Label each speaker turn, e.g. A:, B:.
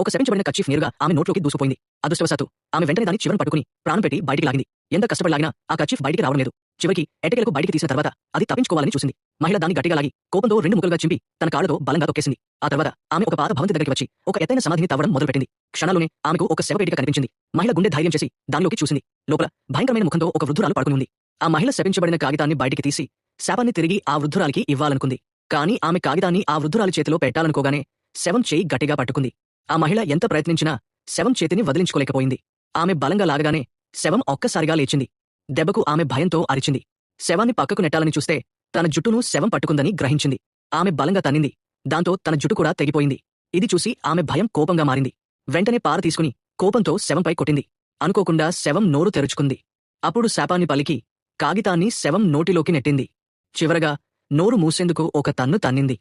A: ఒక శపించబడిన కర్చీఫ్ నేరుగా ఆమె నోట్లోకి దూసుకుపోయింది. అదృష్టవశాత్తు ఆమె వెంటనే దాని చివరను పట్టుకుని ప్రాణం పెట్టి బయటికి లాగింది. ఎంత కష్టపడి లాగినా ఆ కర్చీఫ్ బయటికి రావడం లేదు. చివరికి ఎటకెలకు బయటికి తీసిన తర్వాత అది తప్పించుకోవాలని చూసింది. మహిళ దాన్ని గట్టిగా లాగి కోపంతో రెండు ముక్కలుగా చింపి తన కాళ్ళతో బలంగా తొక్కేసింది. ఆ తర్వాత ఆమె ఒక పాత భవంతి దగ్గరికి వచ్చి ఒక ఎత్తైన సమాధిని తవ్వడం మొదలుపెట్టింది. క్షణాల్లోనే ఆమెకు ఒక శవపేటిక కనిపించింది. మహిళ గుండె ధైర్యం చేసి దానిలోకి చూసింది. లోపల భయంకరమైన ముఖంతో ఒక వృద్ధురాలు పడుకుని ఉంది. ఆ మహిళ శపించబడిన కాగితాన్ని బయటికి తీసి శాపాన్ని తిరిగి ఆ వృద్ధురాలికి ఇవ్వాలనుకుంది. కానీ ఆమె కాగితాన్ని ఆ వృద్ధురాలి చేతిలో పెట్టాలనుకోగానే శవం చేయి గట్టిగా పట్టుకుంది. ఆ మహిళ ఎంత ప్రయత్నించినా శవం చేతిని వదిలించుకోలేకపోయింది. ఆమె బలంగా లాగగానే శవం ఒక్కసారిగా లేచింది. దెబ్బకు ఆమె భయంతో అరిచింది. శవాన్ని పక్కకు నెట్టాలని చూస్తే తన జుట్టును శవం పట్టుకుందని గ్రహించింది. ఆమె బలంగా తన్నింది. దాంతో తన జుట్టు కూడా తెగిపోయింది. ఇది చూసి ఆమె భయం కోపంగా మారింది. వెంటనే పార తీసుకుని కోపంతో శవంపై కొట్టింది. అనుకోకుండా శవం నోరు తెరుచుకుంది. అప్పుడు శాపాన్ని పలికి కాగితాన్ని శవం నోటిలోకి నెట్టింది. చివరగా నోరు మూసేందుకు ఒక తన్ను తన్నింది.